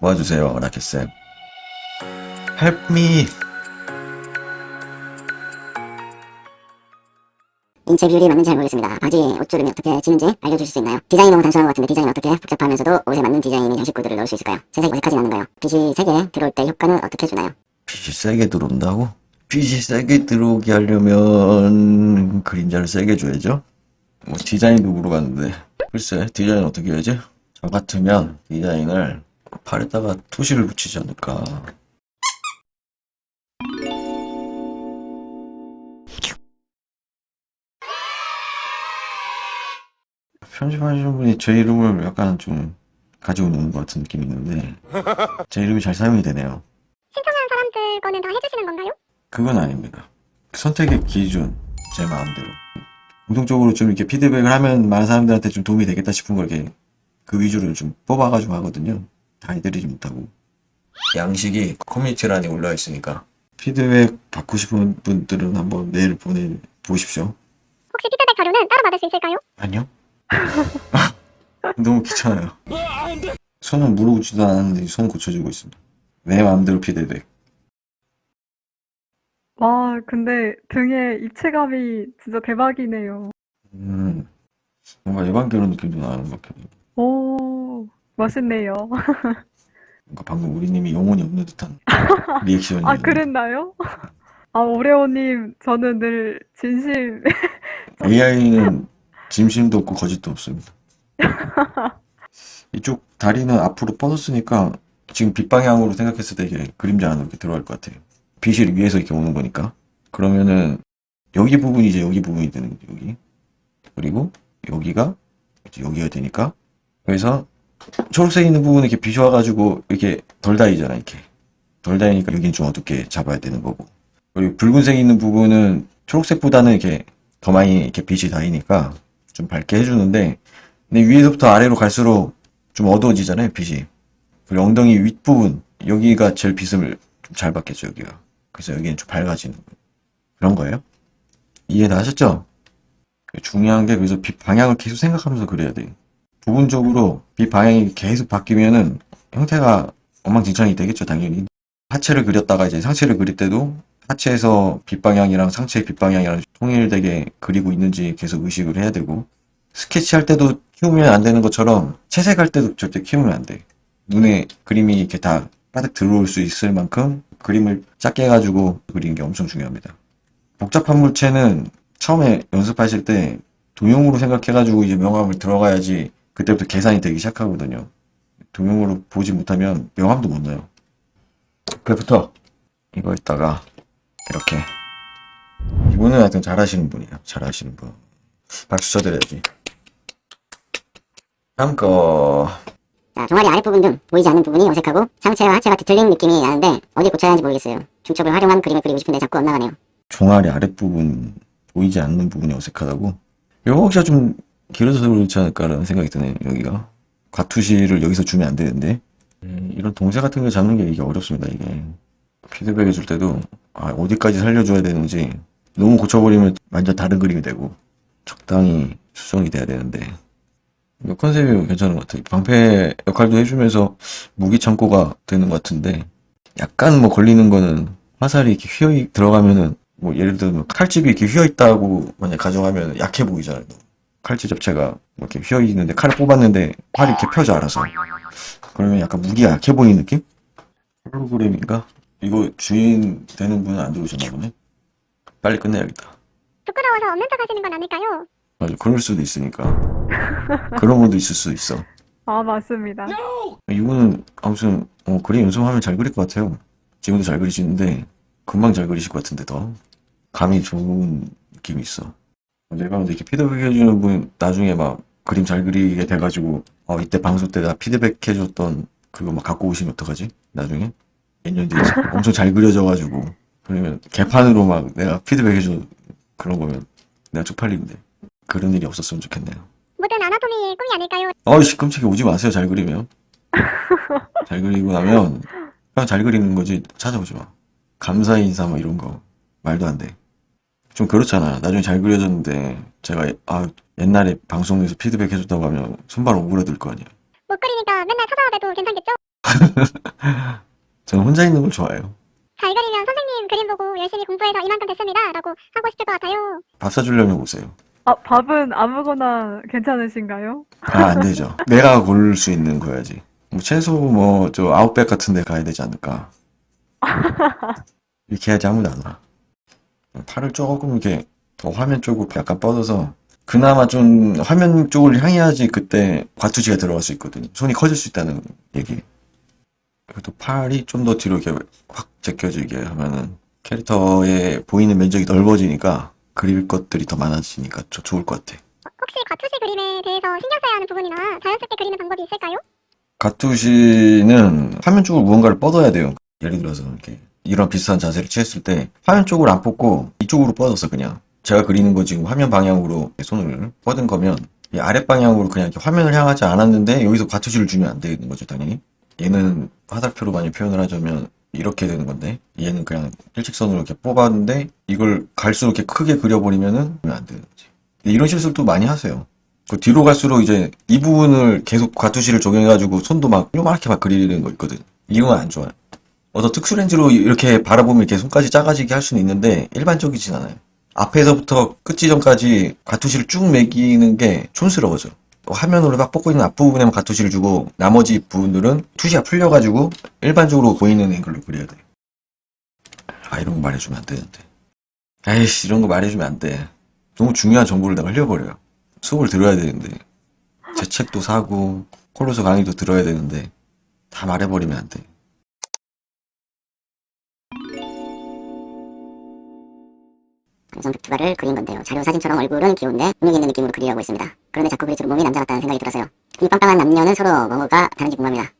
도와주세요, 라켓쌤. Help me! 인체 비율이 맞는지 잘 모르겠습니다. 바지 옷주름이 어떻게 지는지 알려주실 수 있나요? 디자인이 너무 단순한 것 같은데 디자인은 어떻게 복잡하면서도 옷에 맞는 디자인의 구두를 넣을 수 있을까요? 색이 어색하진 않은가요? 빛이 세게 들어올 때 효과는 어떻게 해주나요? 빛이 세게 들어온다고? 빛이 세게 들어오게 하려면 그림자를 세게 줘야죠. 뭐 디자인도 물어봤는데 글쎄 디자인 어떻게 해야지? 저 같으면 디자인을 팔에다가 토시를 붙이지 않을까. 편집하시는 분이 제 이름을 약간 좀 가지고 노는 것 같은 느낌이 있는데 제 이름이 잘 사용이 되네요. 신청한 사람들 거는 다 해주시는 건가요? 그건 아닙니다. 선택의 기준, 제 마음대로. 공통적으로 좀 이렇게 피드백을 하면 많은 사람들한테 좀 도움이 되겠다 싶은 걸 이렇게 그 위주로 좀 뽑아가지고 하거든요. 다 해드리지 못하고. 양식이 커뮤니티란에 올라와 있으니까 피드백 받고 싶은 분들은 한번 메일 보내 보십시오. 혹시 피드백 자료는 따로 받을 수 있을까요? 아니요? 너무 귀찮아요. 손은 물어보지도 않았는데 손 고쳐주고 있습니다. 내 마음대로 피드백. 와, 근데 등에 입체감이 진짜 대박이네요. 음, 뭔가 에반게론 느낌도 나는 것 같아요. 오, 멋있네요. 뭔가 방금 우리님이 영혼이 없는 듯한 리액션이에요. 아, 그랬나요? 아, 오레오님, 저는 늘 진심, AI는 진심도 없고 거짓도 없습니다. 이쪽 다리는 앞으로 뻗었으니까 지금 빛 방향으로 생각했을 때 이게 그림자 안으로 이렇게 들어갈 것 같아요. 빛이 위에서 이렇게 오는 거니까. 그러면은 여기 부분이 이제 여기 부분이 되는 거죠. 여기. 그리고 여기가 이제 여기가 되니까 그래서 초록색 있는 부분은 이렇게 빛이 와가지고 이렇게 덜 다이잖아 이렇게. 덜 다이니까 여기는 좀 어둡게 잡아야 되는 거고. 그리고 붉은색 있는 부분은 초록색보다는 이렇게 더 많이 이렇게 빛이 다이니까 좀 밝게 해주는데 근데 위에서부터 아래로 갈수록 좀 어두워지잖아요 빛이. 그리고 엉덩이 윗부분 여기가 제일 빛을 좀 잘 받겠죠 여기가. 그래서 여기는 좀 밝아지는 그런 거예요? 이해 다 하셨죠? 중요한 게 그래서 빛 방향을 계속 생각하면서 그려야 돼요 부분적으로 빛 방향이 계속 바뀌면은 형태가 엉망진창이 되겠죠 당연히 하체를 그렸다가 이제 상체를 그릴 때도 하체에서 빛 방향이랑 상체의 빛 방향이랑 통일되게 그리고 있는지 계속 의식을 해야 되고 스케치할 때도 키우면 안 되는 것처럼 채색할 때도 절대 키우면 안 돼. 눈에 그림이 이렇게 다 빠득 들어올 수 있을 만큼 그림을 작게 해가지고 그리는 게 엄청 중요합니다. 복잡한 물체는 처음에 연습하실 때 도형으로 생각해가지고 이제 명암을 들어가야지 그때부터 계산이 되기 시작하거든요. 도형으로 보지 못하면 명암도 못 넣어요. 그래부터 이거 있다가 이렇게 이분은 하여튼 잘하시는 분이에요. 잘하시는 분. 박수 쳐드려야지. 다음 거 자, 종아리 아랫부분 등 보이지 않는 부분이 어색하고 상체와 하체가 뒤틀린 느낌이 나는데 어디 고쳐야 하는지 모르겠어요. 중첩을 활용한 그림을 그리고 싶은데 자꾸 엇나가네요. 종아리 아랫부분 보이지 않는 부분이 어색하다고? 여기가 좀 길어서 그렇지 않을까라는 생각이 드네요. 여기가 과투시를 여기서 주면 안 되는데 음, 이런 동세 같은 거 잡는 게 이게 어렵습니다. 이게 피드백 해줄 때도 아, 어디까지 살려줘야 되는지 너무 고쳐버리면 완전 다른 그림이 되고 적당히 수정이 돼야 되는데 이거 컨셉이 괜찮은 것 같아요. 방패 역할도 해주면서 무기 창고가 되는 것 같은데 약간 뭐 걸리는 거는 화살이 이렇게 휘어 들어가면은 뭐 예를 들면 칼집이 이렇게 휘어 있다고 만약 가정하면 약해 보이잖아요. 칼집 자체가 뭐 이렇게 휘어 있는데 칼을 뽑았는데 활이 이렇게 펴져 알아서 그러면 약간 무기가 약해 보이는 느낌? 홀로그램인가? 이거 주인 되는 분은 안 들어오셨나 보네. 빨리 끝내야겠다. 부끄러워서 없는 척 하시는 건 아닐까요? 맞아, 그럴 수도 있으니까. 그런 분도 있을 수 있어. 아, 맞습니다. 이분은 아무튼 어, 그림 연습하면 잘 그릴 것 같아요. 지금도 잘 그리시는데 금방 잘 그리실 것 같은데 더 감이 좋은 느낌이 있어. 내가 근데 이렇게 피드백 해주는 분 나중에 막 그림 잘 그리게 돼가지고 어 이때 방송 때 나 피드백 해줬던 그거 막 갖고 오시면 어떡하지? 나중에? 몇 년 뒤에 엄청 잘 그려져가지고. 그러면 개판으로 막 내가 피드백 해줘. 그런 거면 내가 쪽팔리는데. 그런 일이 없었으면 좋겠네요. 모든 아나토미의 꿈이 아닐까요? 어이씨 끔찍해. 오지 마세요 잘 그리면. 잘 그리고 나면 그냥 잘 그리는 거지. 찾아오지 마. 감사 인사 뭐 이런 거. 말도 안 돼 좀 그렇잖아 나중에 잘 그려졌는데 제가 아 옛날에 방송에서 피드백 해줬다고 하면 손발 오그라들 거 아니야 못 그리니까 맨날 찾아와도 괜찮겠죠? 저는 혼자 있는 걸 좋아해요. 잘 그리면 선생님 그림 보고 열심히 공부해서 이만큼 됐습니다. 라고 하고 싶을 것 같아요. 밥 사주려면 오세요. 아, 밥은 아무거나 괜찮으신가요? 아, 안 되죠. 내가 고를 수 있는 거야지. 뭐 최소 뭐 저 아웃백 같은 데 가야 되지 않을까. 이렇게 해야지 아무도 안 와. 팔을 조금 이렇게 더 화면 쪽으로 약간 뻗어서 그나마 좀 화면 쪽을 향해야지 그때 과투지가 들어갈 수 있거든요. 손이 커질 수 있다는 얘기. 그래도 팔이 좀 더 뒤로 이렇게 확 제껴지게 하면은 캐릭터의 보이는 면적이 넓어지니까 그릴 것들이 더 많아지니까 저 좋을 것 같아. 혹시 과투시 그림에 대해서 신경 써야 하는 부분이나 자연스럽게 그리는 방법이 있을까요? 가투시는 화면 쪽으로 무언가를 뻗어야 돼요. 예를 들어서 이렇게 이런 비슷한 자세를 취했을 때 화면 쪽으로 안 뻗고 이쪽으로 뻗어서 그냥 제가 그리는 거 지금 화면 방향으로 손을 뻗은 거면 이 아랫 방향으로 그냥 이렇게 화면을 향하지 않았는데 여기서 가투시를 주면 안 되는 거죠, 당연히. 얘는 화살표로 많이 표현을 하자면 이렇게 되는 건데 얘는 그냥 일직선으로 이렇게 뽑았는데 이걸 갈수록 이렇게 크게 그려버리면은 안 되는 거지. 이런 실수도 많이 하세요. 그 뒤로 갈수록 이제 이 부분을 계속 과투시를 적용해가지고 손도 막 요만하게 막 그리는 거 있거든. 이건 안 좋아요. 어서 특수 렌즈로 이렇게 바라보면 이렇게 손까지 작아지게 할 수는 있는데 일반적이진 않아요. 앞에서부터 끝 지점까지 가투시를 쭉 매기는 게 촌스러워져. 화면으로 막 뽑고 있는 앞부분에만 가투시를 주고 나머지 부분들은 투시가 풀려가지고 일반적으로 보이는 앵글로 그려야 돼. 아 이런 거 말해주면 안 되는데. 에이씨 이런 거 말해주면 안 돼. 너무 중요한 정보를 내가 흘려버려요. 수업을 들어야 되는데 제 책도 사고 콜로서 강의도 들어야 되는데 다 말해버리면 안 돼. 방송 빅투가를 그린 건데요. 자료 사진처럼 얼굴은 귀여운데 근육 있는 느낌으로 그리려고 했습니다. 그런데 자꾸 그릴수록 몸이 남자 같다는 생각이 들어서요. 이 빵빵한 남녀는 서로 뭐가 다른지 궁금합니다.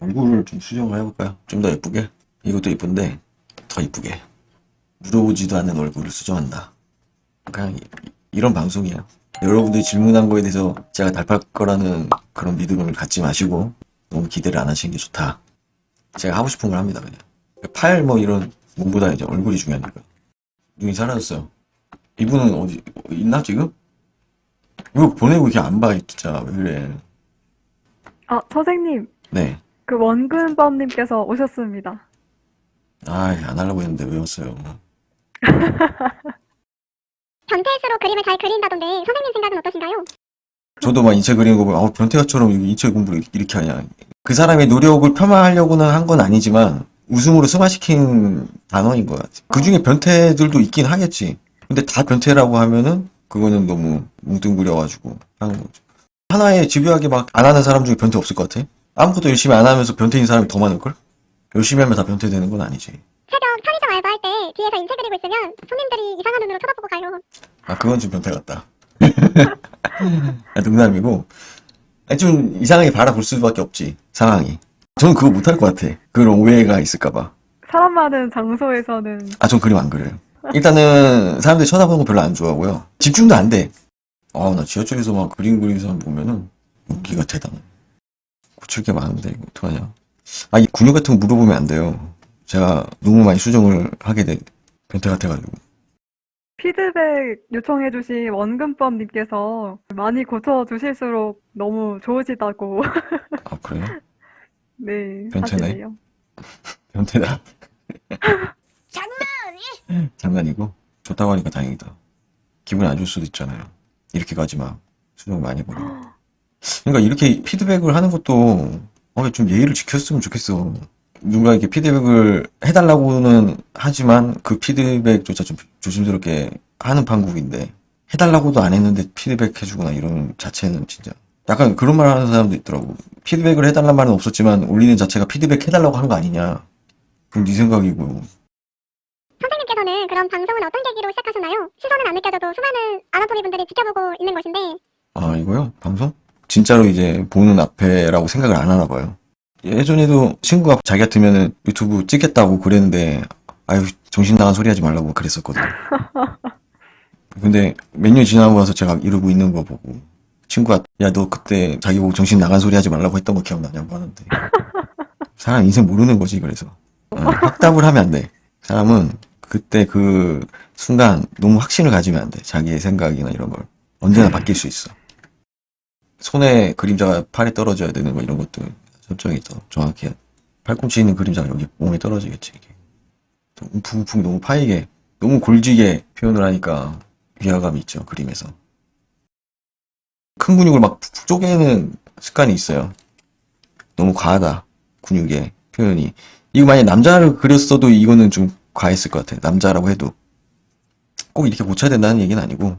얼굴을 좀 수정을 해볼까요? 좀 더 예쁘게? 이것도 예쁜데 더 예쁘게 물어보지도 않는 얼굴을 수정한다. 그냥 이- 이런 방송이야. 여러분들이 질문한 거에 대해서 제가 답할 거라는 그런 믿음을 갖지 마시고 너무 기대를 안 하시는 게 좋다. 제가 하고 싶은 걸 합니다 그냥. 팔 뭐 이런 몸보다 이제 얼굴이 중요하니까. 눈이 사라졌어요. 이분은 어디 있나 지금? 이거 보내고 이렇게 안 봐 진짜 왜 그래? 아, 선생님, 네. 그 원근범님께서 오셨습니다. 아이 안 하려고 했는데 왜 왔어요? 변태일수록 그림을 잘 그린다던데 선생님 생각은 어떠신가요? 저도 막 인체 그리는 거 보면 아우 변태가처럼 인체 공부를 이렇게 하냐. 그 사람의 노력을 폄하하려고는 한 건 아니지만 웃음으로 승화시킨 단어인 것 같아. 그 중에 변태들도 있긴 하겠지. 근데 다 변태라고 하면은 그거는 너무 뭉뚱그려가지고 하는 거죠. 하나에 집요하게 막 안 하는 사람 중에 변태 없을 것 같아? 아무것도 열심히 안 하면서 변태인 사람이 더 많을걸? 열심히 하면 다 변태 되는 건 아니지. 새벽 편의점 알바할 때 뒤에서 인체 그리고 있으면 손님들이 이상한 눈으로 쳐다보고 가요. 아, 그건 좀 변태 같다. 아, 농담이고. 아니, 좀 이상하게 바라볼 수밖에 없지, 상황이. 저는 그거 못할 것 같아. 그런 오해가 있을까봐. 사람 많은 장소에서는 아, 전 그림 안 그려요. 일단은 사람들이 쳐다보는 거 별로 안 좋아하고요. 집중도 안 돼. 아, 나 지하철에서 막 그림 그리는 사람 보면은 웃기가 대단해. 고칠 게 많은데, 이거 어떡하냐. 아, 이 근육 같은 거 물어보면 안 돼요. 제가 너무 많이 수정을 하게 돼. 변태 같아가지고. 피드백 요청해주신 원근범님께서 많이 고쳐주실수록 너무 좋으시다고 아, 그래요? 네 괜찮아요? 하시네요. 변태다. 장난이? 장난이고? 좋다고 하니까 다행이다. 기분 안 좋을 수도 있잖아요. 이렇게 가지 마. 수정 많이 해버려. 그러니까 이렇게 피드백을 하는 것도, 어, 좀 예의를 지켰으면 좋겠어. 누가 이렇게 피드백을 해달라고는 하지만 그 피드백조차 좀 조심스럽게 하는 판국인데, 해달라고도 안 했는데 피드백 해주거나 이런 자체는 진짜. 약간 그런 말 하는 사람도 있더라고. 피드백을 해달란 말은 없었지만 올리는 자체가 피드백 해달라고 한 거 아니냐. 그럼 네 생각이고. 선생님께서는 그럼 방송은 어떤 계기로 시작하셨나요? 시선은 안 느껴져도 수많은 아나토미 분들이 지켜보고 있는 것인데 아, 이거요? 방송? 진짜로 이제 보는 앞에라고 생각을 안 하나 봐요. 예전에도 친구가 자기 같으면은 유튜브 찍겠다고 그랬는데, 아유, 정신 나간 소리 하지 말라고 그랬었거든. 근데 몇 년 지나고 나서 제가 이러고 있는 거 보고, 친구가, 야, 너 그때 자기 보고 정신 나간 소리 하지 말라고 했던 거 기억나냐고 하는데. 사람 인생 모르는 거지, 그래서. 어, 확답을 하면 안 돼. 사람은 그때 그 순간 너무 확신을 가지면 안 돼. 자기의 생각이나 이런 걸. 언제나 바뀔 수 있어. 손에 그림자가 팔에 떨어져야 되는 거 이런 것도 설정이 더 정확해. 팔꿈치 있는 그림자가 여기 몸에 떨어지겠지, 이게. 좀 움푹움푹 너무 파이게, 너무 골지게 표현을 하니까 위화감이 있죠, 그림에서. 큰 근육을 막푹 쪼개는 습관이 있어요. 너무 과하다, 근육의 표현이. 이거 만약 남자를 그렸어도 이거는 좀 과했을 것 같아. 남자라고 해도. 꼭 이렇게 고쳐야 된다는 얘기는 아니고,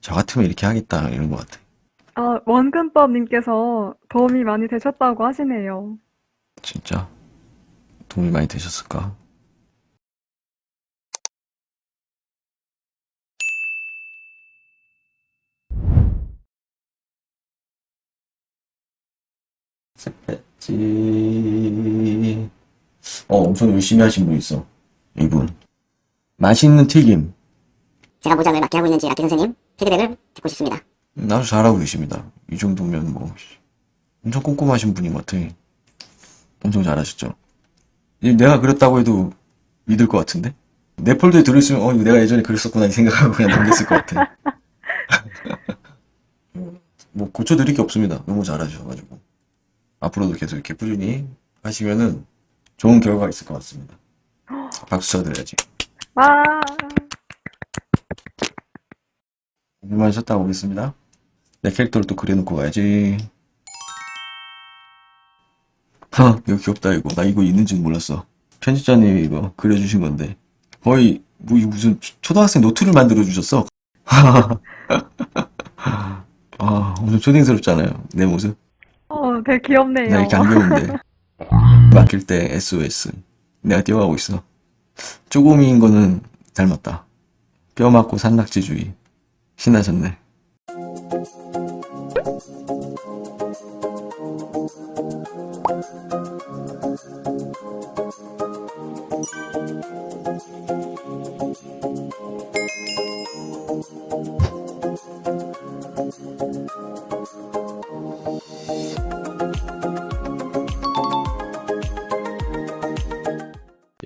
저 같으면 이렇게 하겠다, 이런 것 같아. 아, 원근법님께서 도움이 많이 되셨다고 하시네요. 진짜 도움이 많이 되셨을까? 뺐지. 어, 엄청 열심히 하신 분 있어. 이분. 맛있는 튀김. 제가 모작을 맡게 하고 있는지 아키 선생님 피드백을 듣고 싶습니다. 아주 잘하고 계십니다. 이 정도면 뭐 엄청 꼼꼼하신 분인 것 같아. 엄청 잘하셨죠. 이 내가 그렸다고 해도 믿을 것 같은데? 내 폴더에 들어있으면 어 내가 예전에 그랬었구나 이 생각하고 그냥 넘겼을 것 같아. 뭐 고쳐드릴 게 없습니다. 너무 잘하셔가지고 앞으로도 계속 이렇게 꾸준히 하시면은 좋은 결과가 있을 것 같습니다. 박수 쳐드려야지. 와, 고생 하셨다 오겠습니다. 내 캐릭터를 또 그려놓고 가야지. 하, 이거 귀엽다, 이거. 나 이거 있는지는 몰랐어. 편집자님이 이거 그려주신 건데. 거의, 뭐, 이거 무슨 초- 초등학생 노트를 만들어 주셨어. 아, 엄청 초딩스럽잖아요. 내 모습. 어, 되게 귀엽네요. 나 이렇게 안 귀여운데. 맡길 때 SOS. 내가 뛰어가고 있어. 쪼고미인 거는 닮았다. 뼈 맞고 산낙지주의. 신나셨네.